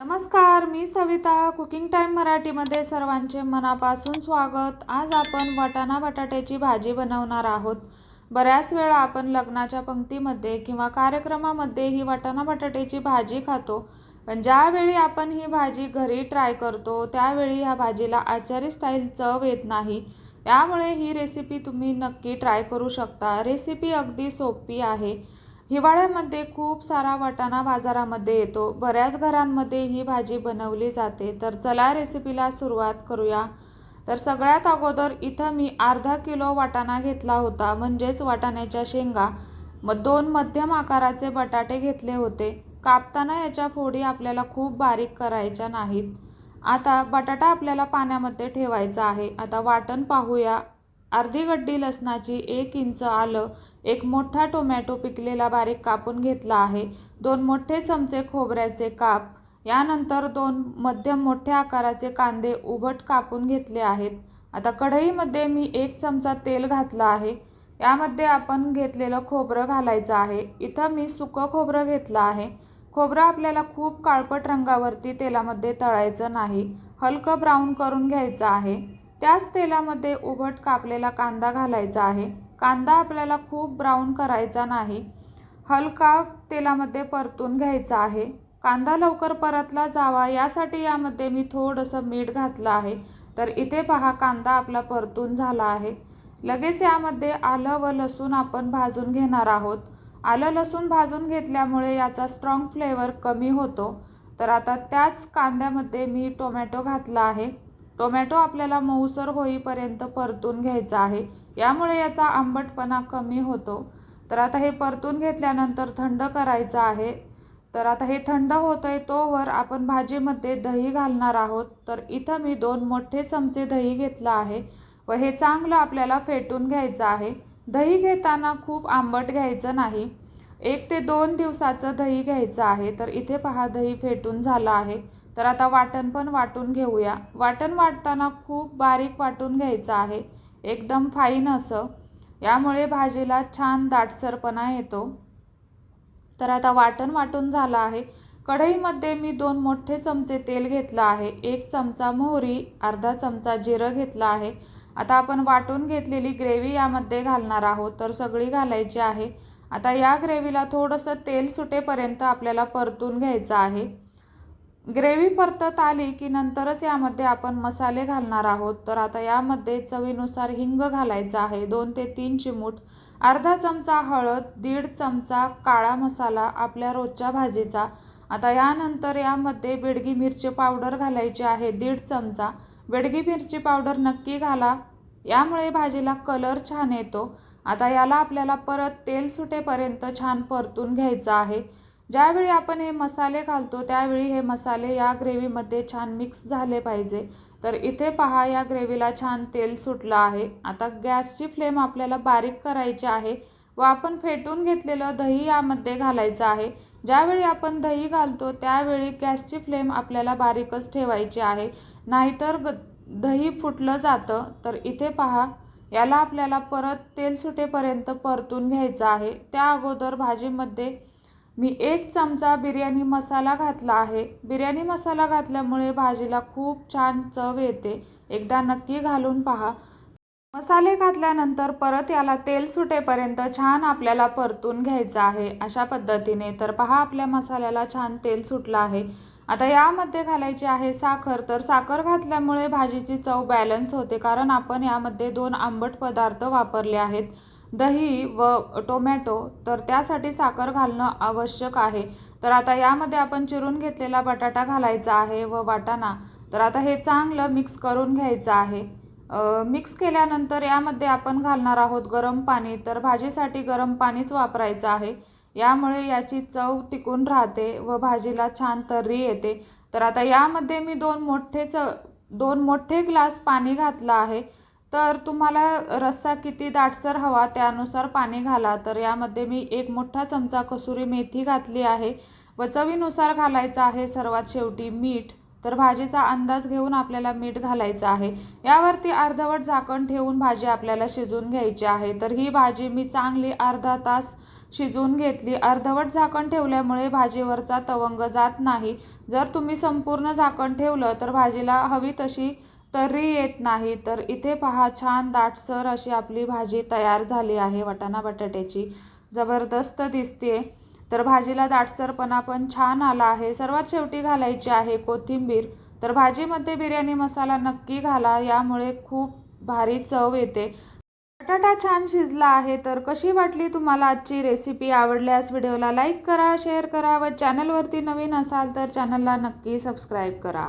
नमस्कार मी Savita cooking time मराठीमध्ये सर्वांचे मनापासून स्वागत. आज आपण वाटाणा बटाट्याची भाजी बनवणार आहोत. बऱ्याच वेळा आपण लग्नाच्या पंक्तीमध्ये किंवा कार्यक्रमामध्ये ही वाटाणा बटाट्याची भाजी खातो. पण ज्यावेळी आपण ही भाजी घरी ट्राय करतो त्यावेळी ह्या भाजीला आचारी स्टाईल चव येत नाही. त्यामुळे ही रेसिपी तुम्ही नक्की ट्राय करू शकता. रेसिपी अगदी सोपी आहे. हिवाळ्यामध्ये खूप सारा वाटाणा बाजारामध्ये येतो. बऱ्याच घरांमध्ये ही भाजी बनवली जाते. तर चला रेसिपीला सुरुवात करूया. तर सगळ्यात अगोदर इथं मी अर्धा किलो वाटाणा घेतला होता. म्हणजेच वाटाण्याच्या शेंगा. मग दोन मध्यम आकाराचे बटाटे घेतले होते. कापताना याच्या फोडी आपल्याला खूप बारीक करायच्या नाहीत. आता बटाटा आपल्याला पाण्यामध्ये ठेवायचा आहे. आता वाटण पाहूया. अर्धी गड्डी लसणाची एक इंच आलं एक मोठा टोमॅटो पिकलेला बारीक कापून घेतला आहे. दोन मोठे चमचे खोबऱ्याचे काप यानंतर दोन मध्यम मोठ्या आकाराचे कांदे उभट कापून घेतले आहेत. आता कढईमध्ये मी एक चमचा तेल घातलं आहे. यामध्ये आपण घेतलेलं खोबरं घालायचं आहे. इथं मी सुकं खोबरं घेतलं आहे. खोबरं आपल्याला खूप काळपट रंगावरती तेलामध्ये तळायचं नाही. हलकं ब्राऊन करून घ्यायचं आहे. त्याच तेलामध्ये उभट कापलेला कांदा घालायचा आहे. कांदा आपल्याला खूप ब्राऊन करायचा नाही. हलका तेलामध्ये परतून घ्यायचा आहे. कांदा लवकर परतला जावा यासाठी यामध्ये मी थोडंसं मीठ घातलं आहे. तर इथे पहा कांदा आपला परतून झाला आहे. लगेच यामध्ये आलं व लसूण आपण भाजून घेणार आहोत. आलं लसूण भाजून घेतल्यामुळे याचा स्ट्रॉंग फ्लेवर कमी होतो. तर आता त्याच कांद्यामध्ये मी टोमॅटो घातला आहे. टोमॅटो आपल्याला मऊसर होईपर्यंत परतून घ्यायचा आहे. यामुळे याचा आंबटपणा कमी होतो. तर आता हे परतून घेतल्यानंतर थंड करायचं आहे. तर आता हे थंड होतं आहे तोवर आपण भाजीमध्ये दही घालणार आहोत. तर इथं मी दोन मोठे चमचे दही घेतलं आहे व हे चांगलं आपल्याला फेटून घ्यायचं आहे. दही घेताना खूप आंबट घ्यायचं नाही. एक ते दोन दिवसाचं दही घ्यायचं आहे. तर इथे पहा दही फेटून झालं आहे. तर आता वाटण पण वाटून घेऊया. वाटण वाटताना खूप बारीक वाटून घ्यायचं आहे. एकदम फाईन असं. यामुळे भाजीला छान दाटसरपणा येतो. तर आता वाटण वाटून झालं आहे. कढईमध्ये मी दोन मोठे चमचे तेल घेतलं आहे. एक चमचा मोहरी अर्धा चमचा जिरं घेतलं आहे. आता आपण वाटून घेतलेली ग्रेव्ही यामध्ये घालणार आहोत. तर सगळी घालायची आहे. आता या ग्रेव्हीला थोडंसं तेल सुटेपर्यंत आपल्याला परतून घ्यायचं आहे. ग्रेव्ही परतत आली की नंतरच यामध्ये आपण मसाले घालणार आहोत. तर आता यामध्ये चवीनुसार हिंग घालायचा आहे. दोन ते तीन चिमूट अर्धा चमचा हळद दीड चमचा काळा मसाला आपल्या रोजच्या भाजीचा. आता यानंतर यामध्ये बेडगी मिरची पावडर घालायची आहे. दीड चमचा. बेडगी मिरची पावडर नक्की घाला. यामुळे भाजीला कलर छान येतो. आता याला आपल्याला परत तेल सुटेपर्यंत छान परतून घ्यायचं आहे. ज्यावेळी आपण हे मसाले घालतो त्यावेळी हे मसाले या ग्रेव्हीमध्ये छान मिक्स झाले पाहिजे. तर इथे पहा या ग्रेव्हीला छान तेल सुटलं आहे. आता गॅसची फ्लेम आपल्याला बारीक करायची आहे व आपण फेटून घेतलेलं दही यामध्ये घालायचं आहे. ज्यावेळी आपण दही घालतो त्यावेळी गॅसची फ्लेम आपल्याला बारीकच ठेवायची आहे. नाहीतर ग दही फुटलं जातं. तर इथे पहा याला आपल्याला परत तेल सुटेपर्यंत परतून घ्यायचं आहे. त्या अगोदर भाजीमध्ये मी एक चमचा बिर्याणी मसाला घातला आहे. बिर्याणी मसाला घातल्यामुळे भाजीला खूप छान चव येते. एकदा नक्की घालून पहा. मसाले घातल्यानंतर परत याला तेल सुटेपर्यंत छान आपल्याला परतून घ्यायचं आहे. अशा पद्धतीने तर पहा आपल्या मसाल्याला छान तेल सुटलं आहे. आता यामध्ये घालायची आहे साखर. तर साखर घातल्यामुळे भाजीची चव बॅलन्स होते. कारण आपण यामध्ये दोन आंबट पदार्थ वापरले आहेत. दही व टोमॅटो तर त्यासाठी साखर घालणं आवश्यक आहे. तर आता यामध्ये आपण चिरून घेतलेला बटाटा घालायचा आहे व वाटाणा. तर आता हे चांगलं मिक्स करून घ्यायचं आहे. मिक्स केल्यानंतर यामध्ये आपण घालणार आहोत गरम पाणी तर भाजीसाठी गरम पाणीच वापरायचं आहे. यामुळे याची चव टिकून राहते व भाजीला छान तर्री येते. तर आता यामध्ये मी दोन मोठे च दोन मोठे ग्लास पाणी घातलं आहे. तर तुम्हाला रस्सा किती दाटसर हवा त्यानुसार पाणी घाला. तर यामध्ये मी एक मोठा चमचा कसुरी मेथी घातली आहे. व चवीनुसार घालायचं आहे सर्वात शेवटी मीठ. तर भाजीचा अंदाज घेऊन आपल्याला मीठ घालायचं आहे. यावरती अर्धवट झाकण ठेवून भाजी आपल्याला शिजून घ्यायची आहे. तर ही भाजी मी चांगली अर्धा तास शिजवून घेतली. अर्धवट झाकण ठेवल्यामुळे भाजीवरचा तवंग जात नाही. जर तुम्ही संपूर्ण झाकण ठेवलं तर भाजीला हवी तशी तर्री येत नाही. तर इथे पहा छान दाटसर अशी आपली भाजी तयार झाली आहे वाटाणा बटाट्याची. जबरदस्त दिसते. तर भाजीला दाटसरपणा पण छान आला आहे. सर्वात शेवटी घालायची आहे कोथिंबीर. तर भाजीमध्ये बिर्याणी मसाला नक्की घाला यामुळे खूप भारी चव येते. बटाटा छान शिजला आहे. तर कशी वाटली तुम्हाला आजची रेसिपी आवडल्यास व्हिडिओला लाईक करा शेअर करा व चॅनलवरती नवीन असाल तर चॅनलला नक्की सबस्क्राईब करा.